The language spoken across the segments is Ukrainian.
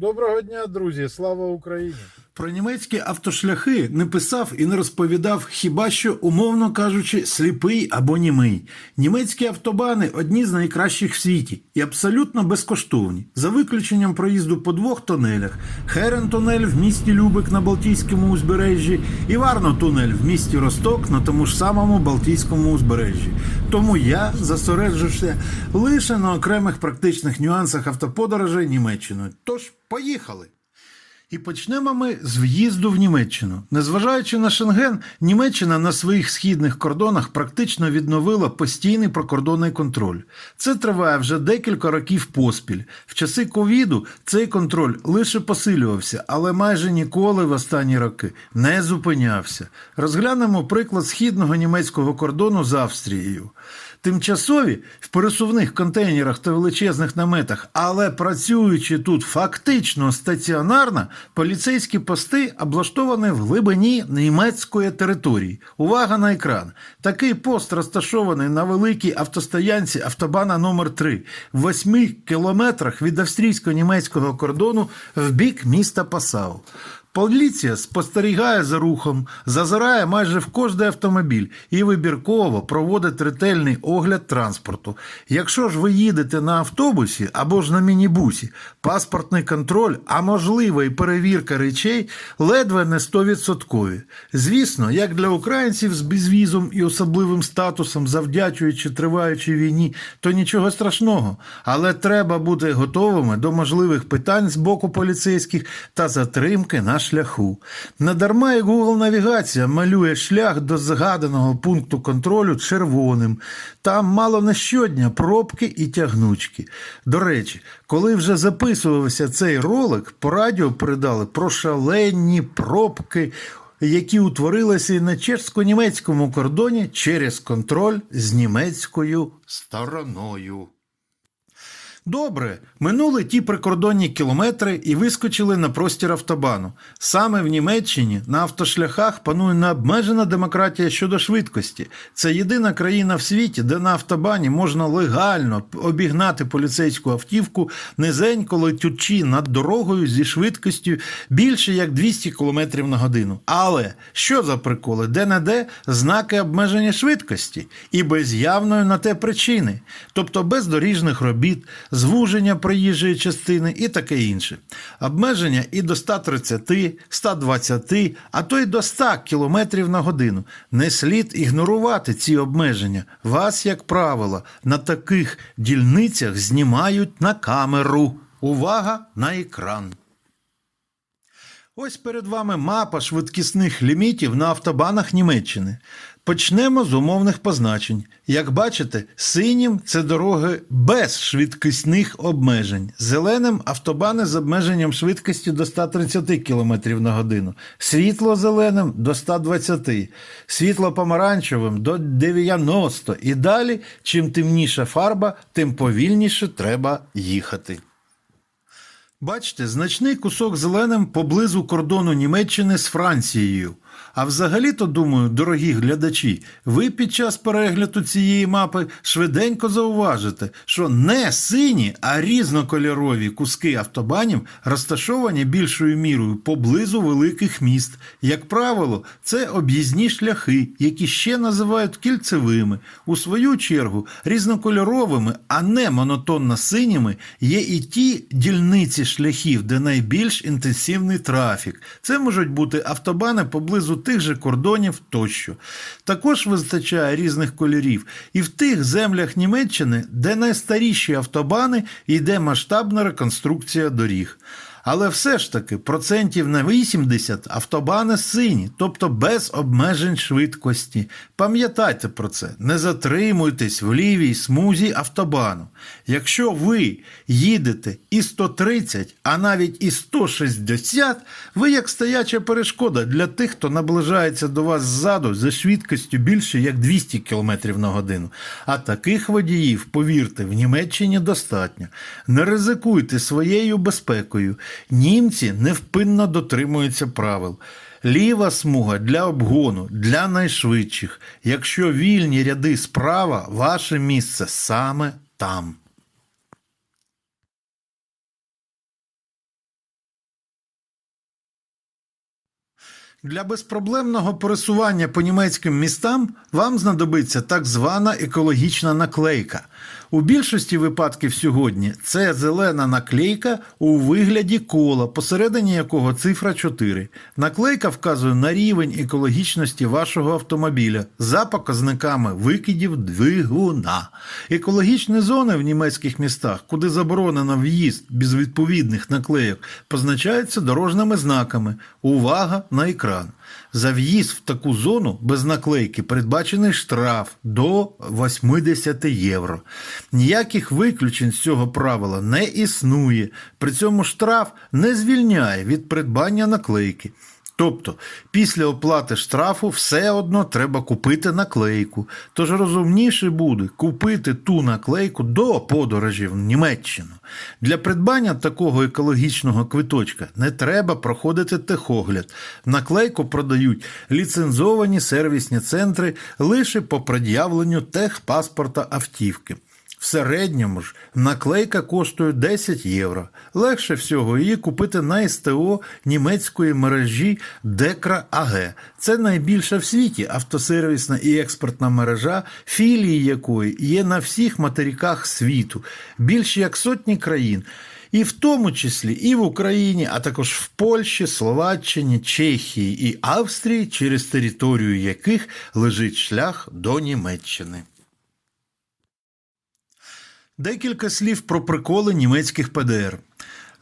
Доброго дня, друзі! Слава Україні! Про німецькі автошляхи не писав і не розповідав хіба що, умовно кажучи, сліпий або німий. Німецькі автобани одні з найкращих в світі і абсолютно безкоштовні, за виключенням проїзду по двох тунелях: Херен-тунель в місті Любик на Балтійському узбережжі і Варно-тунель в місті Росток на тому ж самому Балтійському узбережжі. Тому я зосереджуся лише на окремих практичних нюансах автоподорожей Німеччиною. Тож, поїхали! І почнемо ми з в'їзду в Німеччину. Незважаючи на Шенген, Німеччина на своїх східних кордонах практично відновила постійний прикордонний контроль. Це триває вже декілька років поспіль. В часи ковіду цей контроль лише посилювався, але майже ніколи в останні роки не зупинявся. Розглянемо приклад східного німецького кордону з Австрією. Тимчасові в пересувних контейнерах та величезних наметах, але працюючи тут фактично стаціонарно, поліцейські пости облаштовані в глибині німецької території. Увага на екран. Такий пост розташований на великій автостоянці автобана номер 3 в 8 кілометрах від австрійсько-німецького кордону в бік міста Пасау. Поліція спостерігає за рухом, зазирає майже в кожний автомобіль і вибірково проводить ретельний огляд транспорту. Якщо ж ви їдете на автобусі або ж на мінібусі, паспортний контроль, а можливо і перевірка речей ледве не 100%. Звісно, як для українців з безвізом і особливим статусом, завдячуючи триваючій війні, то нічого страшного. Але треба бути готовими до можливих питань з боку поліцейських та затримки на шляху. Надарма і Google навігація малює шлях до згаданого пункту контролю червоним. Там мало не щодня пробки і тягнучки. До речі, коли вже записувався цей ролик, по радіо передали про шалені пробки. Які утворилися на чешсько-німецькому кордоні через контроль з німецькою стороною. Добре, минули ті прикордонні кілометри і вискочили на простір автобану. Саме в Німеччині на автошляхах панує необмежена демократія щодо швидкості. Це єдина країна в світі, де на автобані можна легально обігнати поліцейську автівку, низенько летючи над дорогою зі швидкістю більше як 200 км на годину. Але що за приколи? Де-не-де знаки обмеження швидкості і без явної на те причини, тобто без доріжних робіт звуження проїжджої частини і таке інше. Обмеження і до 130, 120, а то й до 100 км на годину. Не слід ігнорувати ці обмеження. Вас, як правило, на таких дільницях знімають на камеру. Увага на екран. Ось перед вами мапа швидкісних лімітів на автобанах Німеччини. Почнемо з умовних позначень. Як бачите, синім це дороги без швидкісних обмежень. Зеленим автобани з обмеженням швидкості до 130 км на годину, світло-зеленим до 120, світло-помаранчевим до 90 і далі, чим темніша фарба, тим повільніше треба їхати. Бачите, значний кусок зеленим поблизу кордону Німеччини з Францією. А взагалі-то, думаю, дорогі глядачі, ви під час перегляду цієї мапи швиденько зауважите, що не сині, а різнокольорові куски автобанів розташовані більшою мірою поблизу великих міст. Як правило, це об'їзні шляхи, які ще називають кільцевими. У свою чергу, різнокольоровими, а не монотонно синіми, є і ті дільниці шляхів, де найбільш інтенсивний трафік. Це можуть бути автобани поблизу тих же кордонів тощо. Також вистачає різних кольорів і в тих землях Німеччини, де найстаріші автобани йде масштабна реконструкція доріг. Але все ж таки процентів на 80 автобани сині, тобто без обмежень швидкості. Пам'ятайте про це, не затримуйтесь в лівій смузі автобану. Якщо ви їдете і 130, а навіть і 160, ви як стояча перешкода для тих, хто наближається до вас ззаду за швидкістю більше як 200 км на годину. А таких водіїв, повірте, в Німеччині достатньо. Не ризикуйте своєю безпекою. Німці невпинно дотримуються правил. Ліва смуга для обгону, для найшвидших. Якщо вільні ряди справа, ваше місце саме там. Для безпроблемного пересування по німецьким містам вам знадобиться так звана екологічна наклейка. У більшості випадків сьогодні це зелена наклейка у вигляді кола, посередині якого цифра 4. Наклейка вказує на рівень екологічності вашого автомобіля за показниками викидів двигуна. Екологічні зони в німецьких містах, куди заборонено в'їзд без відповідних наклейок, позначаються дорожніми знаками. Увага на екран. За в'їзд в таку зону без наклейки передбачений штраф до 80 євро. Ніяких виключень з цього правила не існує. При цьому штраф не звільняє від придбання наклейки. Тобто, після оплати штрафу все одно треба купити наклейку. Тож розумніше буде купити ту наклейку до подорожі в Німеччину. Для придбання такого екологічного квиточка не треба проходити техогляд. Наклейку продають ліцензовані сервісні центри лише по пред'явленню техпаспорта автівки. В середньому ж наклейка коштує 10 євро. Легше всього її купити на СТО німецької мережі Декра АГ. Це найбільша в світі автосервісна і експортна мережа, філії якої є на всіх материках світу, більше як сотні країн. І в тому числі і в Україні, а також в Польщі, Словаччині, Чехії і Австрії, через територію яких лежить шлях до Німеччини. Декілька слів про приколи німецьких ПДР.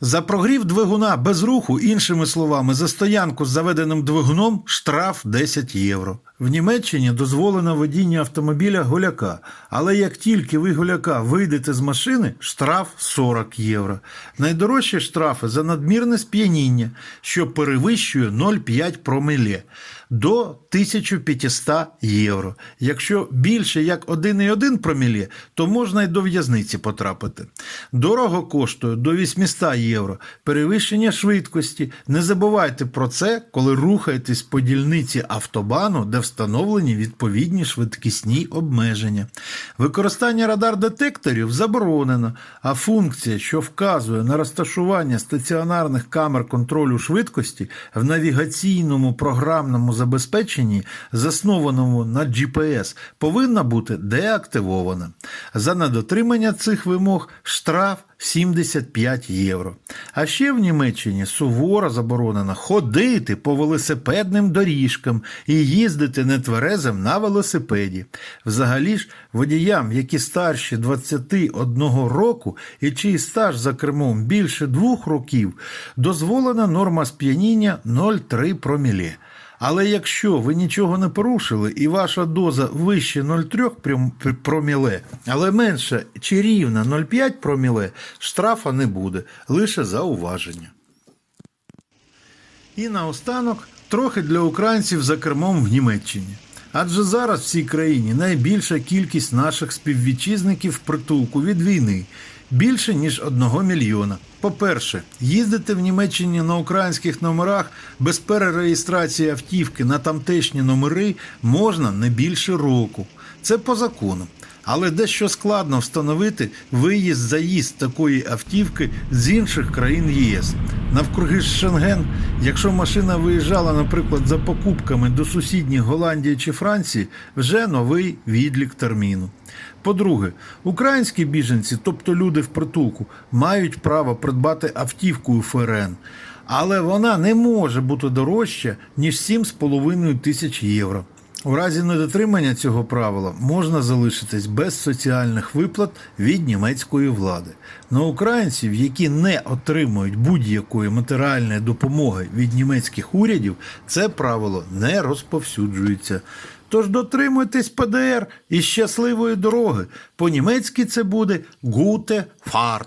За прогрів двигуна без руху, іншими словами, за стоянку з заведеним двигуном штраф 10 євро. В Німеччині дозволено водіння автомобіля голяка, але як тільки ви голяка вийдете з машини, штраф 40 євро. Найдорожчі штрафи за надмірне сп'яніння, що перевищує 0,5 проміле до 1500 євро. Якщо більше як 1,1 проміле, то можна й до в'язниці потрапити. Дорого коштує до 800 євро. Перевищення швидкості. Не забувайте про це, коли рухаєтесь по дільниці автобану, де встановлені відповідні швидкісні обмеження. Використання радар-детекторів заборонено, а функція, що вказує на розташування стаціонарних камер контролю швидкості в навігаційному програмному забезпеченні, заснованому на GPS, повинна бути деактивована. За недотримання цих вимог штраф 75 євро. А ще в Німеччині суворо заборонено ходити по велосипедним доріжкам і їздити нетверезим на велосипеді. Взагалі ж водіям, які старші 21 року і чий стаж за кермом більше двох років, дозволена норма сп'яніння 0,3 проміле. Але якщо ви нічого не порушили і ваша доза вище 0,3 проміле, але менше чи рівна 0,5 проміле, штрафа не буде, лише зауваження. І наостанок трохи для українців за кермом в Німеччині. Адже зараз в цій країні найбільша кількість наших співвітчизників в притулку від війни більше ніж одного мільйона. По-перше, їздити в Німеччині на українських номерах без перереєстрації автівки на тамтешні номери можна не більше року. Це по закону. Але дещо складно встановити виїзд-заїзд такої автівки з інших країн ЄС. Навкруги Шенген, якщо машина виїжджала, наприклад, за покупками до сусідніх Голландії чи Франції, вже новий відлік терміну. По-друге, українські біженці, тобто люди в притулку, мають право придбати автівку у ФРН, але вона не може бути дорожча, ніж 7,5 тисяч євро. У разі недотримання цього правила можна залишитись без соціальних виплат від німецької влади. На українців, які не отримують будь-якої матеріальної допомоги від німецьких урядів, це правило не розповсюджується. Тож дотримуйтесь ПДР і щасливої дороги. По-німецьки це буде «Gute Fahrt».